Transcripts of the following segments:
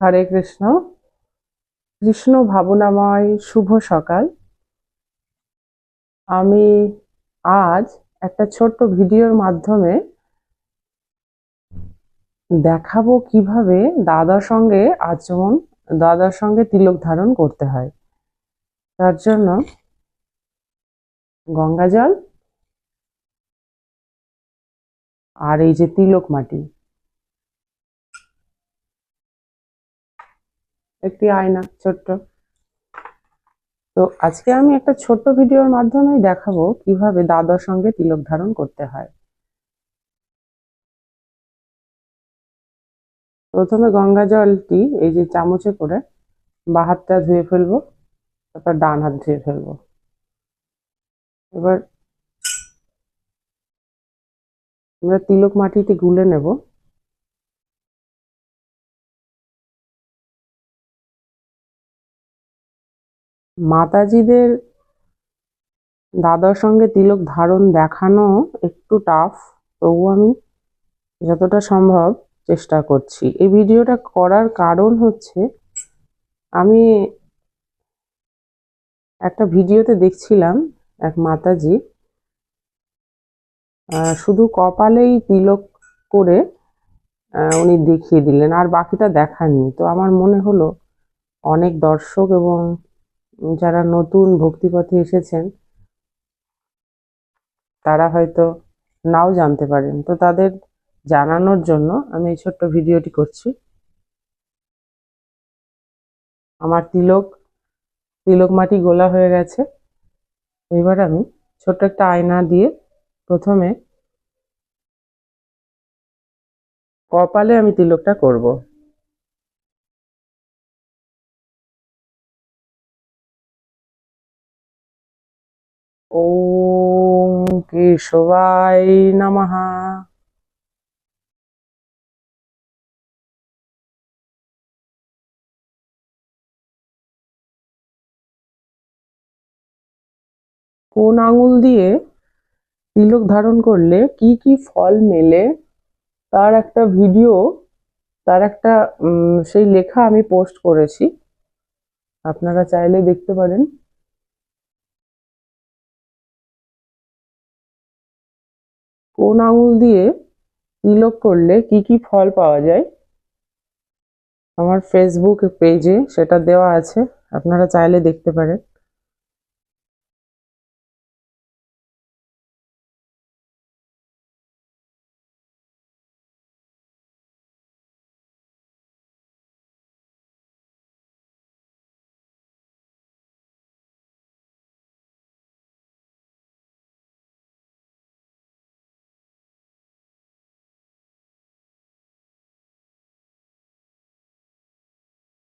হরে কৃষ্ণ। কৃষ্ণ ভাবনাময় শুভ সকাল। আমি আজ একটা ছোট্ট ভিডিওর মাধ্যমে দেখাবো কীভাবে দাদার সঙ্গে আচমন, দাদার সঙ্গে তিলক ধারণ করতে হয়। তার জন্য গঙ্গা জল আর এই যে তিলক মাটি। একটি আয়না, ছোট্ট। তো আজকে আমি একটা ছোট্ট ভিডিওর মাধ্যমে দেখাবো কীভাবে দাদার সঙ্গে তিলক ধারণ করতে হয়। প্রথমে গঙ্গা জলটি এই যে চামচে করে বা হাতটা ধুয়ে ফেলব, তারপর ডান হাত ধুয়ে ফেলব। এবার আমরা তিলক মাটিতে গুলে নেব। মাতাজিদের দাদার সঙ্গে তিলক ধারণ দেখানো একটু টাফ তবু আমি যতটা সম্ভব চেষ্টা করছি। এই ভিডিওটা করার কারণ হচ্ছে, আমি একটা ভিডিওতে দেখছিলাম এক মাতাজি শুধু কপালেই তিলক করে উনি দেখিয়ে দিলেন, আর বাকিটা দেখাননি। তো আমার মনে হলো, অনেক দর্শক এবং যারা নতুন ভক্তিপথে এসেছেন, তারা হয়তো নাও জানতে পারেন। তো তাদের জানানোর জন্য আমি এই ছোট্ট ভিডিওটি করছি। আমার তিলক তিলক মাটি গোলা হয়ে গেছে। এবার আমি ছোট্ট একটা আয়না দিয়ে প্রথমে কপালে আমি তিলকটা করব। ওম কেশবায় নমঃ। কোন আঙুল দিয়ে তিলক ধারণ করলে কি কি ফল মেলে, তার একটা ভিডিও, তার একটা সেই লেখা আমি পোস্ট করেছি। আপনারা চাইলে দেখতে পারেন। কোন আঙুল দিয়ে তিলক করলে কি কি ফল পাওয়া যায়? আমার ফেসবুক পেজে সেটা দেওয়া আছে, আপনারা চাইলে দেখতে পারেন।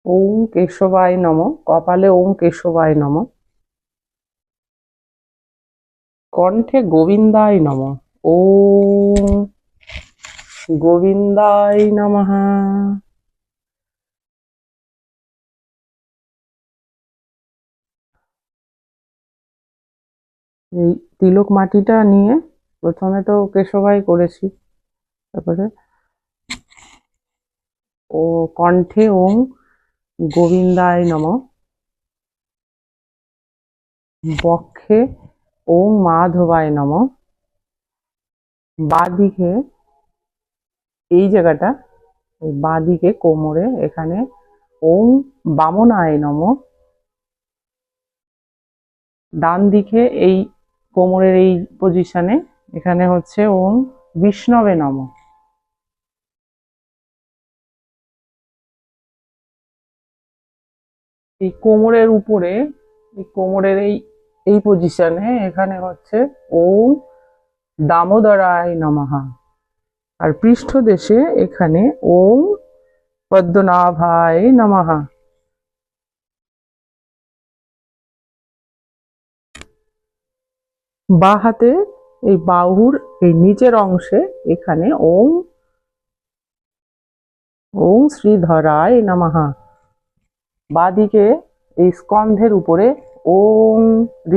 ওম কেশবায় নম। কপালে ওম কেশবায় নম। কণ্ঠে গোবিন্দায় নম। ওম গোবিন্দায় নমঃ। এই তিলক মাটিটা নিয়ে প্রথমে তো কেশবাই করেছি। তারপরে ও কণ্ঠে ওম গোবিন্দায় নম। বক্ষে ওম মাধবায় নম। বাদিকে, এই জায়গাটা বাদিকে কোমরে, এখানে ওম বামনায় নম। ডান দিকে এই কোমরের এই পজিশনে এখানে হচ্ছে ওম বিষ্ণবে নম। এই কোমরের উপরে, এই কোমরের এই এই পজিশনে এখানে হচ্ছে ওম দামোদরায় নমহা আর পৃষ্ঠদেশে এখানে ওম পদ্মনাভায় নমহা বা হাতে এই বাহুর এই নিচের অংশে এখানে ওম ওম শ্রীধরায় নমহা বাদিকে এই স্কন্ধের উপরে ওম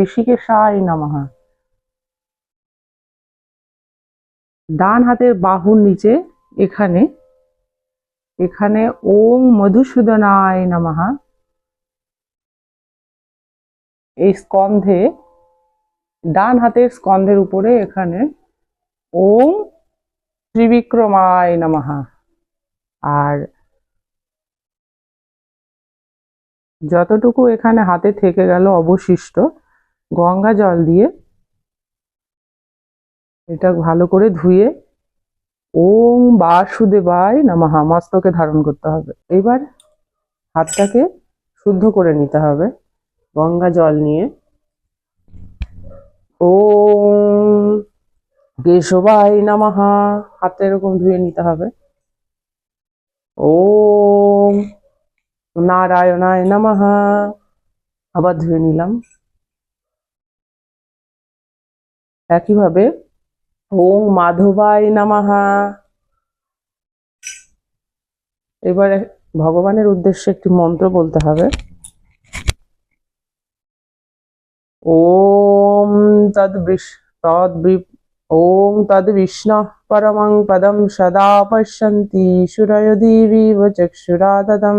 ঋষিকেশায় নমহা ডান হাতের বাহুর নিচে এখানে এখানে ওম মধুসূদনায় নমঃ। এই স্কন্ধে, ডান হাতের স্কন্ধের উপরে এখানে ওম ত্রিবিক্রমায় নমঃ। আর যতটুকু এখানে হাতে থেকে গেল অবশিষ্ট, গঙ্গা জল দিয়ে এটা ভালো করে ধুয়ে ওম বাসুদেবায় নমঃ। মস্তকে ধারণ করতে হবে। এবার হাতটাকে শুদ্ধ করে নিতে হবে গঙ্গা জল নিয়ে। ওম কেশবায় নামাহা হাতে এরকম ধুয়ে নিতে হবে। ওম নারায়ণায় নমঃ আবার ধুয়ে নিলাম একইভাবে, ওম মাধবায় নমঃ। এবারে ভগবানের উদ্দেশ্যে একটি মন্ত্র বলতে হবে। ওম তদ তদ ওম তদ বিষ্ণু পরমং পদম সদা পশ্যন্তি সুরয় দেবীব চক্ষুরাদদম।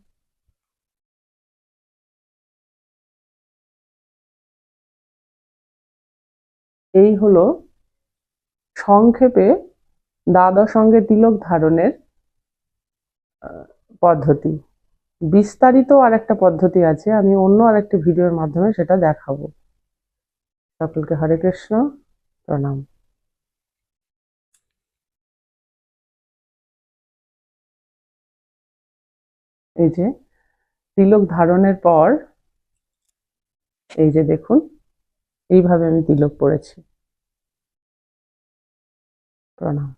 এই হলো সংক্ষেপে দ্বাদশ অঙ্গে তিলক ধারণের পদ্ধতি। বিস্তারিত আর একটা পদ্ধতি আছে, আমি অন্য আরেকটি ভিডিওর মাধ্যমে সেটা দেখাবো। সকলকে হরে কৃষ্ণ, প্রণাম। এই যে, তিলক ধারণের পর, এই যে দেখুন এইভাবে আমি তিলক পড়েছি। প্রণাম।